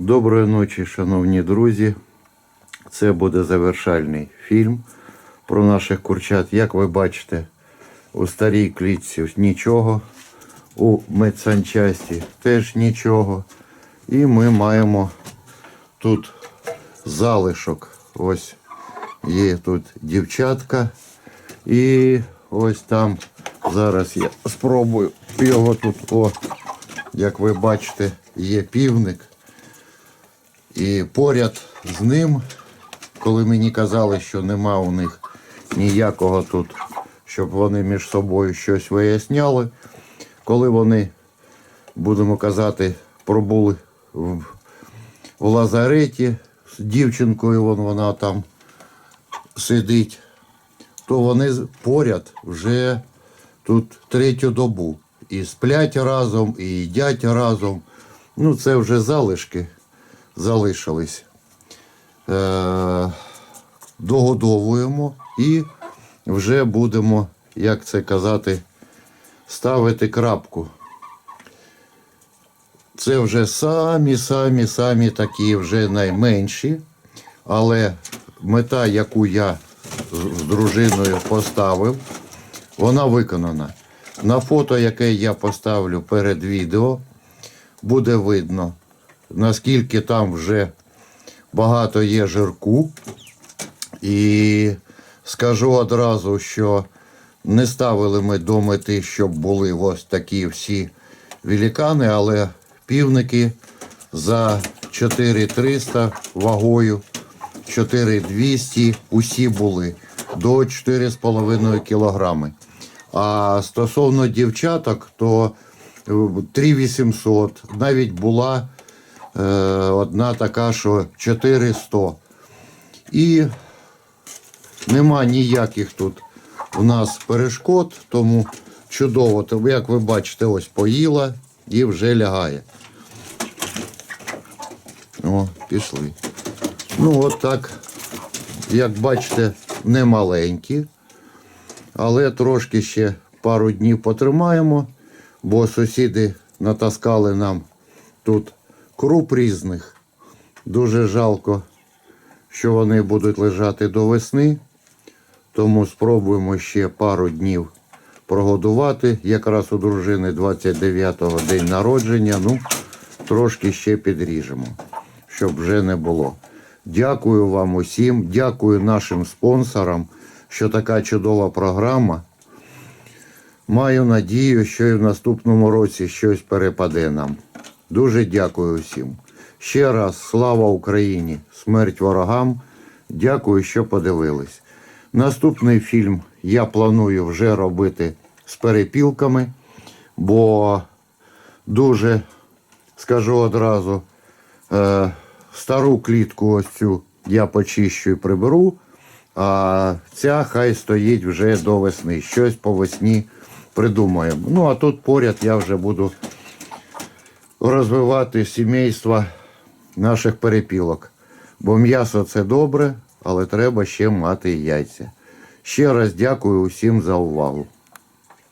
Доброї ночі, шановні друзі. Це буде завершальний фільм про наших курчат. Як ви бачите, у старій клітці нічого, у медсанчасті теж нічого. І ми маємо тут залишок. Ось є тут дівчатка. І ось там зараз я спробую його тут, о, як ви бачите, є півник. І поряд з ним, коли мені казали, що нема у них ніякого тут, щоб вони між собою щось виясняли, коли вони, будемо казати, пробули в, в лазареті з дівчинкою, вон вона там сидить, то вони поряд вже тут третю добу. І сплять разом, і їдять разом. Ну, це вже залишки залишились. Е, догодовуємо і вже будемо, як це казати, ставити крапку. Це вже самі, самі, самі такі вже найменші. Але мета, яку я з дружиною поставив, вона виконана. На фото, яке я поставлю перед відео, буде видно, наскільки там вже багато є жирку. І скажу одразу, що не ставили ми до мети, щоб були ось такі всі великани, але півники за 4300 вагою, 4200 усі були до 4,5 кілограми. А стосовно дівчаток, то е, 3800, навіть була е, одна така, що 400. І нема ніяких тут у нас перешкод, тому чудово. Як ви бачите, ось поїла і вже лягає. О, пішли. Ну, от так, як бачите, не маленькі, але трошки ще пару днів потримаємо, бо сусіди натаскали нам тут круп різних. Дуже жалко, що вони будуть лежати до весни. Тому спробуємо ще пару днів прогодувати. Якраз у дружини 29-го день народження. Ну, трошки ще підріжемо, щоб вже не було. Дякую вам усім, дякую нашим спонсорам, що така чудова програма. Маю надію, що і в наступному році щось перепаде нам. Дуже дякую усім. Ще раз слава Україні! Смерть ворогам. Дякую, що подивились. Наступний фільм я планую вже робити з перепілками, бо дуже, скажу одразу, е, стару клітку ось цю я почищу і приберу, а ця хай стоїть вже до весни. Щось по весні придумаємо. Ну, а тут поряд я вже буду розвивати сімейства наших перепілок. Бо м'ясо це добре, але треба ще мати яйця. Ще раз дякую усім за увагу.